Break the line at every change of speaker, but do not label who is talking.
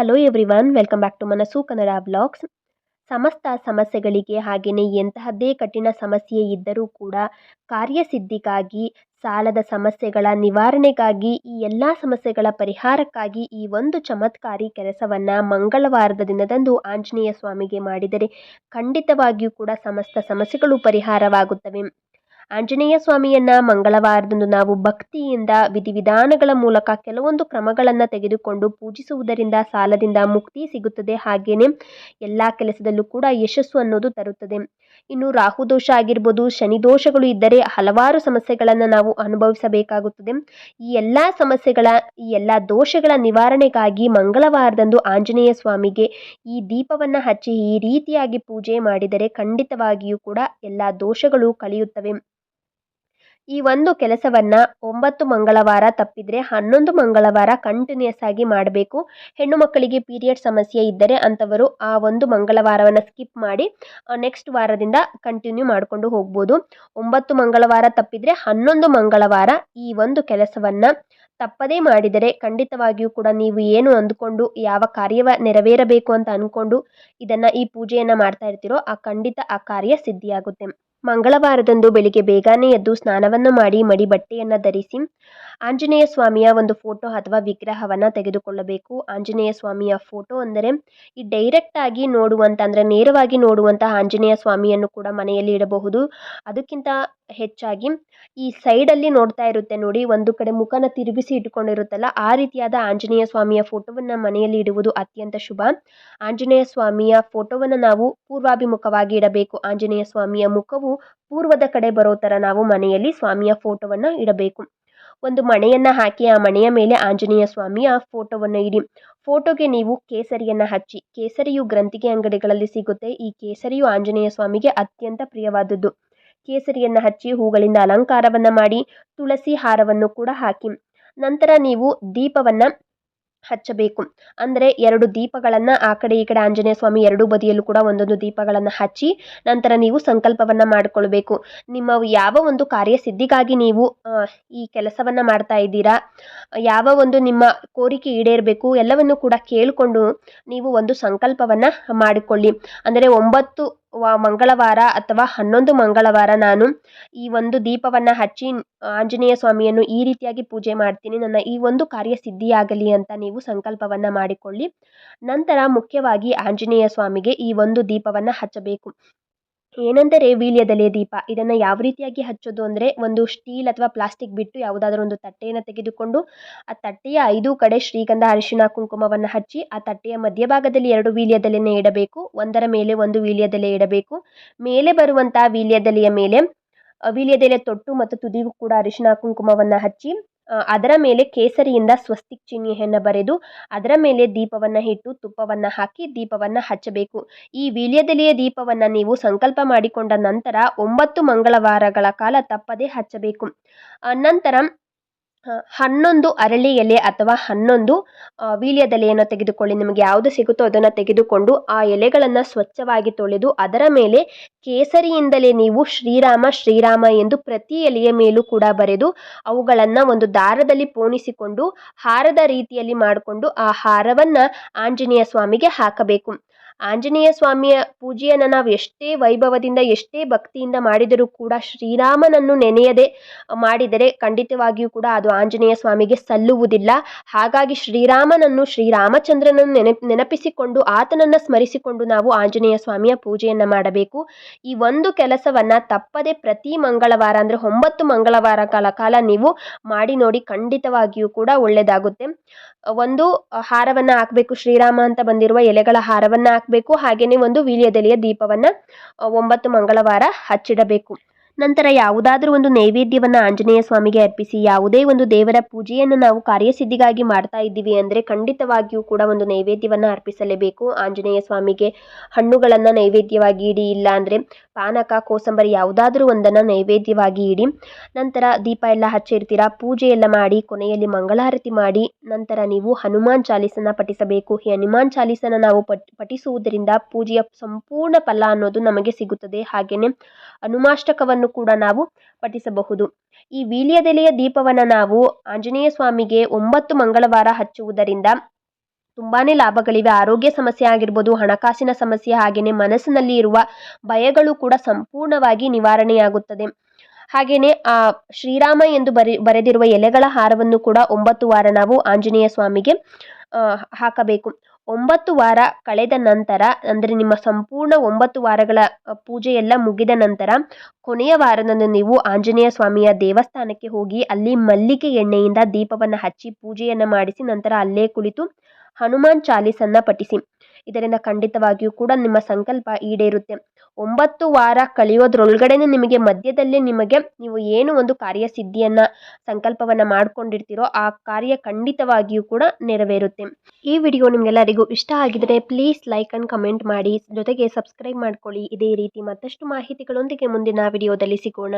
Hello everyone welcome back to Manassu Kannada blogs ಸಮಸ್ತ ಸಮಸ್ಯೆಗಳಿಗೆ ಹಾಗೆಯೇ ಎಂತಹದ್ದೇ ಕಠಿಣ ಸಮಸ್ಯೆ ಇದ್ದರೂ ಕೂಡ ಕಾರ್ಯಸಿದ್ಧಿಗಾಗಿ ಸಾಲದ ಸಮಸ್ಯೆಗಳ ನಿವಾರಣೆಗಾಗಿ ಈ ಎಲ್ಲ ಸಮಸ್ಯೆಗಳ ಪರಿಹಾರಕ್ಕಾಗಿ ಈ ಒಂದು ಚಮತ್ಕಾರಿ ಕೆಲಸವನ್ನು ಮಂಗಳವಾರದ ದಿನದಂದು ಆಂಜನೇಯ ಸ್ವಾಮಿಗೆ ಮಾಡಿದರೆ ಖಂಡಿತವಾಗಿಯೂ ಕೂಡ ಸಮಸ್ತ ಸಮಸ್ಯೆಗಳು ಪರಿಹಾರವಾಗುತ್ತವೆ ಆಂಜನೇಯ ಸ್ವಾಮಿಯನ್ನ ಮಂಗಳವಾರದಂದು ನಾವು ಭಕ್ತಿಯಿಂದ ವಿಧಿವಿಧಾನಗಳ ಮೂಲಕ ಕೆಲವೊಂದು ಕ್ರಮಗಳನ್ನು ತೆಗೆದುಕೊಂಡು ಪೂಜಿಸುವುದರಿಂದ ಸಾಲದಿಂದ ಮುಕ್ತಿ ಸಿಗುತ್ತದೆ ಹಾಗೆಯೇ ಎಲ್ಲ ಕೆಲಸದಲ್ಲೂ ಕೂಡ ಯಶಸ್ಸು ಅನ್ನೋದು ತರುತ್ತದೆ. ಇನ್ನು ರಾಹು ದೋಷ ಆಗಿರ್ಬೋದು, ಶನಿ ದೋಷಗಳು ಇದ್ದರೆ ಹಲವಾರು ಸಮಸ್ಯೆಗಳನ್ನು ನಾವು ಅನುಭವಿಸಬೇಕಾಗುತ್ತದೆ. ಈ ಎಲ್ಲ ಸಮಸ್ಯೆಗಳ, ಈ ಎಲ್ಲ ದೋಷಗಳ ನಿವಾರಣೆಗಾಗಿ ಮಂಗಳವಾರದಂದು ಆಂಜನೇಯ ಸ್ವಾಮಿಗೆ ಈ ದೀಪವನ್ನು ಹಚ್ಚಿ ಈ ರೀತಿಯಾಗಿ ಪೂಜೆ ಮಾಡಿದರೆ ಖಂಡಿತವಾಗಿಯೂ ಕೂಡ ಎಲ್ಲ ದೋಷಗಳು ಕಳೆಯುತ್ತವೆ ಈ ಒಂದು ಕೆಲಸವನ್ನು ಒಂಬತ್ತು ಮಂಗಳವಾರ ತಪ್ಪಿದರೆ ಹನ್ನೊಂದು ಮಂಗಳವಾರ ಕಂಟಿನ್ಯೂಸ್ ಆಗಿ ಮಾಡಬೇಕು. ಹೆಣ್ಣು ಮಕ್ಕಳಿಗೆ ಪೀರಿಯಡ್ ಸಮಸ್ಯೆ ಇದ್ದರೆ ಅಂಥವರು ಆ ಒಂದು ಮಂಗಳವಾರವನ್ನು ಸ್ಕಿಪ್ ಮಾಡಿ ನೆಕ್ಸ್ಟ್ ವಾರದಿಂದ ಕಂಟಿನ್ಯೂ ಮಾಡಿಕೊಂಡು ಹೋಗ್ಬೋದು. ಒಂಬತ್ತು ಮಂಗಳವಾರ ತಪ್ಪಿದರೆ ಹನ್ನೊಂದು ಮಂಗಳವಾರ ಈ ಒಂದು ಕೆಲಸವನ್ನು ತಪ್ಪದೇ ಮಾಡಿದರೆ ಖಂಡಿತವಾಗಿಯೂ ಕೂಡ ನೀವು ಏನು ಅಂದುಕೊಂಡು ಯಾವ ಕಾರ್ಯವ ನೆರವೇರಬೇಕು ಅಂತ ಅಂದ್ಕೊಂಡು ಇದನ್ನು ಈ ಪೂಜೆಯನ್ನು ಮಾಡ್ತಾ ಇರ್ತೀರೋ, ಆ ಖಂಡಿತ ಆ ಕಾರ್ಯ ಸಿದ್ಧಿಯಾಗುತ್ತೆ. ಮಂಗಳವಾರದಂದು ಬೆಳಿಗ್ಗೆ ಬೇಗನೆ ಎದ್ದು ಸ್ನಾನವನ್ನು ಮಾಡಿ ಮಡಿ ಬಟ್ಟೆಯನ್ನು ಧರಿಸಿ ಆಂಜನೇಯ ಸ್ವಾಮಿಯ ಒಂದು ಫೋಟೋ ಅಥವಾ ವಿಗ್ರಹವನ್ನು ತೆಗೆದುಕೊಳ್ಳಬೇಕು. ಆಂಜನೇಯ ಸ್ವಾಮಿಯ ಫೋಟೋ ಅಂದರೆ ಈ ಡೈರೆಕ್ಟ್ ಆಗಿ ನೋಡುವಂಥ ಅಂದರೆ ನೇರವಾಗಿ ನೋಡುವಂತಹ ಆಂಜನೇಯ ಸ್ವಾಮಿಯನ್ನು ಕೂಡ ಮನೆಯಲ್ಲಿ ಇಡಬಹುದು. ಅದಕ್ಕಿಂತ ಹೆಚ್ಚಾಗಿ ಈ ಸೈಡಲ್ಲಿ ನೋಡ್ತಾ ಇರುತ್ತೆ ನೋಡಿ, ಒಂದು ಕಡೆ ಮುಖನ ತಿರುಗಿಸಿ ಇಟ್ಕೊಂಡಿರುತ್ತಲ್ಲ, ಆ ರೀತಿಯಾದ ಆಂಜನೇಯ ಸ್ವಾಮಿಯ ಫೋಟೋವನ್ನು ಮನೆಯಲ್ಲಿ ಇಡುವುದು ಅತ್ಯಂತ ಶುಭ. ಆಂಜನೇಯ ಸ್ವಾಮಿಯ ಫೋಟೋವನ್ನು ನಾವು ಪೂರ್ವಾಭಿಮುಖವಾಗಿ ಇಡಬೇಕು. ಆಂಜನೇಯ ಸ್ವಾಮಿಯ ಮುಖವು ಪೂರ್ವದ ಕಡೆ ಬರೋ ಥರ ನಾವು ಮನೆಯಲ್ಲಿ ಸ್ವಾಮಿಯ ಫೋಟೋವನ್ನು ಇಡಬೇಕು. ಒಂದು ಮಣೆಯನ್ನು ಹಾಕಿ, ಆ ಮಣೆಯ ಮೇಲೆ ಆಂಜನೇಯ ಸ್ವಾಮಿಯ ಫೋಟೋವನ್ನು ಇಡಿ. ಫೋಟೋಗೆ ನೀವು ಕೇಸರಿಯನ್ನು ಹಚ್ಚಿ. ಕೇಸರಿಯು ಗ್ರಂಥಿಗೆ ಅಂಗಡಿಗಳಲ್ಲಿ ಸಿಗುತ್ತೆ. ಈ ಕೇಸರಿಯು ಆಂಜನೇಯ ಸ್ವಾಮಿಗೆ ಅತ್ಯಂತ ಪ್ರಿಯವಾದದ್ದು. ಕೇಸರಿಯನ್ನು ಹಚ್ಚಿ ಹೂಗಳಿಂದ ಅಲಂಕಾರವನ್ನು ಮಾಡಿ, ತುಳಸಿ ಹಾರವನ್ನು ಕೂಡ ಹಾಕಿ. ನಂತರ ನೀವು ದೀಪವನ್ನು ಹಚ್ಚಬೇಕು. ಅಂದರೆ ಎರಡು ದೀಪಗಳನ್ನು ಆ ಕಡೆ ಈ ಕಡೆ ಆಂಜನೇಯ ಸ್ವಾಮಿ ಎರಡೂ ಬದಿಯಲ್ಲೂ ಕೂಡ ಒಂದೊಂದು ದೀಪಗಳನ್ನು ಹಚ್ಚಿ ನಂತರ ನೀವು ಸಂಕಲ್ಪವನ್ನು ಮಾಡಿಕೊಳ್ಬೇಕು. ನಿಮ್ಮ ಯಾವ ಒಂದು ಕಾರ್ಯಸಿದ್ಧಿಗಾಗಿ ನೀವು ಈ ಕೆಲಸವನ್ನು ಮಾಡ್ತಾ ಇದ್ದೀರಾ, ಯಾವ ಒಂದು ನಿಮ್ಮ ಕೋರಿಕೆ ಈಡೇರಬೇಕು, ಎಲ್ಲವನ್ನು ಕೂಡ ಕೇಳಿಕೊಂಡು ನೀವು ಒಂದು ಸಂಕಲ್ಪವನ್ನು ಮಾಡಿಕೊಳ್ಳಿ. ಅಂದರೆ ಒಂಬತ್ತು ವ ಮಂಗಳವಾರ ಅಥವಾ ಹನ್ನೊಂದು ಮಂಗಳವಾರ ನಾನು ಈ ಒಂದು ದೀಪವನ್ನು ಹಚ್ಚಿ ಆಂಜನೇಯ ಸ್ವಾಮಿಯನ್ನು ಈ ರೀತಿಯಾಗಿ ಪೂಜೆ ಮಾಡ್ತೀನಿ. ನನ್ನ ಈ ಒಂದು ಕಾರ್ಯ ಸಿದ್ಧಿಯಾಗಲಿ ಅಂತ ನೀವು ಸಂಕಲ್ಪವನ್ನು ಮಾಡಿಕೊಳ್ಳಿ. ನಂತರ ಮುಖ್ಯವಾಗಿ ಆಂಜನೇಯ ಸ್ವಾಮಿಗೆ ಈ ಒಂದು ದೀಪವನ್ನು ಹಚ್ಚಬೇಕು. ಏನೆಂದರೆ ವೀಳ್ಯದೆಲೆ ದೀಪ. ಇದನ್ನು ಯಾವ ರೀತಿಯಾಗಿ ಹಚ್ಚೋದು ಅಂದರೆ ಒಂದು ಸ್ಟೀಲ್ ಅಥವಾ ಪ್ಲಾಸ್ಟಿಕ್ ಬಿಟ್ಟು ಯಾವುದಾದ್ರೂ ಒಂದು ತಟ್ಟೆಯನ್ನು ತೆಗೆದುಕೊಂಡು ಆ ತಟ್ಟೆಯ ಐದು ಕಡೆ ಶ್ರೀಗಂಧ ಅರಿಶಿಣ ಕುಂಕುಮವನ್ನು ಹಚ್ಚಿ ಆ ತಟ್ಟೆಯ ಮಧ್ಯಭಾಗದಲ್ಲಿ ಎರಡು ವೀಳ್ಯದೆಲೆಯನ್ನು ಇಡಬೇಕು. ಒಂದರ ಮೇಲೆ ಒಂದು ವೀಳ್ಯದೆಲೆ ಇಡಬೇಕು. ಮೇಲೆ ಬರುವಂಥ ವೀಳ್ಯದೆಲೆಯ ಮೇಲೆ ವೀಳ್ಯದೆಲೆ ತೊಟ್ಟು ಮತ್ತು ತುದಿಗೂ ಕೂಡ ಅರಿಶಿನ ಕುಂಕುಮವನ್ನು ಹಚ್ಚಿ ಅದರ ಮೇಲೆ ಕೇಸರಿಯಿಂದ ಸ್ವಸ್ತಿಕ್ ಚಿಹ್ನೆಯನ್ನು ಬರೆದು, ಅದರ ಮೇಲೆ ದೀಪವನ್ನು ಇಟ್ಟು, ತುಪ್ಪವನ್ನು ಹಾಕಿ, ದೀಪವನ್ನು ಹಚ್ಚಬೇಕು. ಈ ವೀಳ್ಯದೆಲೆಯ ದೀಪವನ್ನು ನೀವು ಸಂಕಲ್ಪ ಮಾಡಿಕೊಂಡ ನಂತರ, ಒಂಬತ್ತು ಮಂಗಳವಾರಗಳ ಕಾಲ ತಪ್ಪದೇ ಹಚ್ಚಬೇಕು. ನಂತರ ಹನ್ನೊಂದು ಅರಳಿ ಎಲೆ ಅಥವಾ ಹನ್ನೊಂದು ವೀಳ್ಯದೆಲೆಯನ್ನು ತೆಗೆದುಕೊಳ್ಳಿ. ನಿಮಗೆ ಯಾವುದು ಸಿಗುತ್ತೋ ಅದನ್ನು ತೆಗೆದುಕೊಂಡು ಆ ಎಲೆಗಳನ್ನು ಸ್ವಚ್ಛವಾಗಿ ತೊಳೆದು ಅದರ ಮೇಲೆ ಕೇಸರಿಯಿಂದಲೇ ನೀವು ಶ್ರೀರಾಮ ಶ್ರೀರಾಮ ಎಂದು ಪ್ರತಿ ಎಲೆಯ ಮೇಲೂ ಕೂಡ ಬರೆದು ಅವುಗಳನ್ನು ಒಂದು ದಾರದಲ್ಲಿ ಪೋಣಿಸಿಕೊಂಡು ಹಾರದ ರೀತಿಯಲ್ಲಿ ಮಾಡಿಕೊಂಡು ಆ ಹಾರವನ್ನು ಆಂಜನೇಯ ಸ್ವಾಮಿಗೆ ಹಾಕಬೇಕು. ಆಂಜನೇಯ ಸ್ವಾಮಿಯ ಪೂಜೆಯನ್ನು ನಾವು ಎಷ್ಟೇ ವೈಭವದಿಂದ, ಎಷ್ಟೇ ಭಕ್ತಿಯಿಂದ ಮಾಡಿದರೂ ಕೂಡ ಶ್ರೀರಾಮನನ್ನು ನೆನೆಯದೆ ಮಾಡಿದರೆ ಖಂಡಿತವಾಗಿಯೂ ಕೂಡ ಅದು ಆಂಜನೇಯ ಸ್ವಾಮಿಗೆ ಸಲ್ಲುವುದಿಲ್ಲ. ಹಾಗಾಗಿ ಶ್ರೀರಾಮನನ್ನು, ಶ್ರೀರಾಮಚಂದ್ರನನ್ನು ನೆನಪ ನೆನಪಿಸಿಕೊಂಡು, ಆತನನ್ನು ಸ್ಮರಿಸಿಕೊಂಡು ನಾವು ಆಂಜನೇಯ ಸ್ವಾಮಿಯ ಪೂಜೆಯನ್ನು ಮಾಡಬೇಕು. ಈ ಒಂದು ಕೆಲಸವನ್ನು ತಪ್ಪದೆ ಪ್ರತಿ ಮಂಗಳವಾರ ಅಂದರೆ ಒಂಬತ್ತು ಮಂಗಳವಾರ ಕಾಲ ಕಾಲ ನೀವು ಮಾಡಿ ನೋಡಿ ಖಂಡಿತವಾಗಿಯೂ ಕೂಡ ಒಳ್ಳೆಯದಾಗುತ್ತೆ ಒಂದು ಹಾರವನ್ನು ಹಾಕಬೇಕು. ಶ್ರೀರಾಮ ಅಂತ ಬಂದಿರುವ ಎಲೆಗಳ ಹಾರವನ್ನು ಹಾಕಬೇಕು. ಹಾಗೆಯೇ ಒಂದು ವೀಳ್ಯದೆಲೆಯ ದೀಪವನ್ನು ಒಂಬತ್ತು ಮಂಗಳವಾರ ಹಚ್ಚಿಡಬೇಕು. ನಂತರ ಯಾವುದಾದ್ರೂ ಒಂದು ನೈವೇದ್ಯವನ್ನು ಆಂಜನೇಯ ಸ್ವಾಮಿಗೆ ಅರ್ಪಿಸಿ, ಯಾವುದೇ ಒಂದು ದೇವರ ಪೂಜೆಯನ್ನು ನಾವು ಕಾರ್ಯಸಿದ್ಧಿಗಾಗಿ ಮಾಡ್ತಾ ಇದ್ದೀವಿ ಅಂದರೆ ಖಂಡಿತವಾಗಿಯೂ ಕೂಡ ಒಂದು ನೈವೇದ್ಯವನ್ನು ಅರ್ಪಿಸಲೇಬೇಕು. ಆಂಜನೇಯ ಸ್ವಾಮಿಗೆ ಹಣ್ಣುಗಳನ್ನು ನೈವೇದ್ಯವಾಗಿ ಇಡಿ, ಇಲ್ಲ ಅಂದರೆ ಪಾನಕ, ಕೋಸಂಬರಿ ಯಾವುದಾದ್ರೂ ಒಂದನ್ನು ನೈವೇದ್ಯವಾಗಿ ಇಡಿ, ನಂತರ ದೀಪ ಎಲ್ಲ ಹಚ್ಚಿರ್ತೀರ, ಪೂಜೆ ಎಲ್ಲ ಮಾಡಿ, ಕೊನೆಯಲ್ಲಿ ಮಂಗಳಾರತಿ ಮಾಡಿ, ನಂತರ ನೀವು ಹನುಮಾನ್ ಚಾಲೀಸನ ಪಠಿಸಬೇಕು. ಈ ಹನುಮಾನ್ ಚಾಲೀಸನ ನಾವು ಪಠ್, ಪಠಿಸುವುದರಿಂದ ಪೂಜೆಯ ಸಂಪೂರ್ಣ ಫಲ ಅನ್ನೋದು ನಮಗೆ ಸಿಗುತ್ತದೆ. ಹಾಗೆಯೇ ಹನುಮಾಷ್ಟಕವನ್ನು ಕೂಡ ನಾವು ಪಠಿಸಬಹುದು. ಈ ವೀಳ್ಯದೆಲೆಯ ದೀಪವನ್ನು ನಾವು ಆಂಜನೇಯ ಸ್ವಾಮಿಗೆ ಒಂಬತ್ತು ಮಂಗಳವಾರ ಹಚ್ಚುವುದರಿಂದ ತುಂಬಾ ಲಾಭಗಳಿವೆ. ಆರೋಗ್ಯ ಸಮಸ್ಯೆ ಆಗಿರ್ಬೋದು, ಹಣಕಾಸಿನ ಸಮಸ್ಯೆ ಹಾಗೆಯೇ ಮನಸ್ಸಿನಲ್ಲಿ ಇರುವ ಭಯಗಳು ಕೂಡ ಸಂಪೂರ್ಣವಾಗಿ ನಿವಾರಣೆಯಾಗುತ್ತದೆ. ಹಾಗೆಯೇ ಆ, ಶ್ರೀರಾಮ ಎಂದು ಬರೆ, ಬರೆದಿರುವ ಎಲೆಗಳ ಹಾರವನ್ನು ಕೂಡ ಒಂಬತ್ತು ವಾರ ನಾವು ಆಂಜನೇಯ ಸ್ವಾಮಿಗೆ ಹಾಕಬೇಕು. ಒಂಬತ್ತು ವಾರ ಕಳೆದ ನಂತರ, ಅಂದರೆ ನಿಮ್ಮ ಸಂಪೂರ್ಣ ಒಂಬತ್ತು ವಾರಗಳ ಪೂಜೆಯೆಲ್ಲ ಮುಗಿದ ನಂತರ, ಕೊನೆಯ ವಾರದಂದು ನೀವು ಆಂಜನೇಯ ಸ್ವಾಮಿಯ ದೇವಸ್ಥಾನಕ್ಕೆ ಹೋಗಿ ಅಲ್ಲಿ ಮಲ್ಲಿಗೆ ಎಣ್ಣೆಯಿಂದ ದೀಪವನ್ನು ಹಚ್ಚಿ ಪೂಜೆಯನ್ನು ಮಾಡಿಸಿ ನಂತರ ಅಲ್ಲೇ ಕುಳಿತು ಹನುಮಾನ್ ಚಾಲೀಸನ್ನ ಪಠಿಸಿ. ಇದರಿಂದ ಖಂಡಿತವಾಗಿಯೂ ಕೂಡ ನಿಮ್ಮ ಸಂಕಲ್ಪ ಈಡೇರುತ್ತೆ. ಒಂಬತ್ತು ವಾರ ಕಳೆಯೋದ್ರೊಳಗಡೆನೆ ನಿಮಗೆ ಮಧ್ಯದಲ್ಲಿ ನಿಮಗೆ ನೀವು ಏನು ಒಂದು ಕಾರ್ಯಸಿದ್ಧಿಯನ್ನು, ಸಂಕಲ್ಪವನ್ನು ಮಾಡ್ಕೊಂಡಿರ್ತೀರೋ ಆ ಕಾರ್ಯ ಖಂಡಿತವಾಗಿಯೂ ಕೂಡ ನೆರವೇರುತ್ತೆ. ಈ ವಿಡಿಯೋ ನಿಮಗೆಲ್ಲರಿಗೂ ಇಷ್ಟ ಆಗಿದರೆ ಪ್ಲೀಸ್ ಲೈಕ್ ಆ್ಯಂಡ್ ಕಮೆಂಟ್ ಮಾಡಿ. ಜೊತೆಗೆ ಸಬ್ಸ್ಕ್ರೈಬ್ ಮಾಡ್ಕೊಳ್ಳಿ. ಇದೇ ರೀತಿ ಮತ್ತಷ್ಟು ಮಾಹಿತಿಗಳೊಂದಿಗೆ ಮುಂದಿನ ವಿಡಿಯೋದಲ್ಲಿ ಸಿಗೋಣ.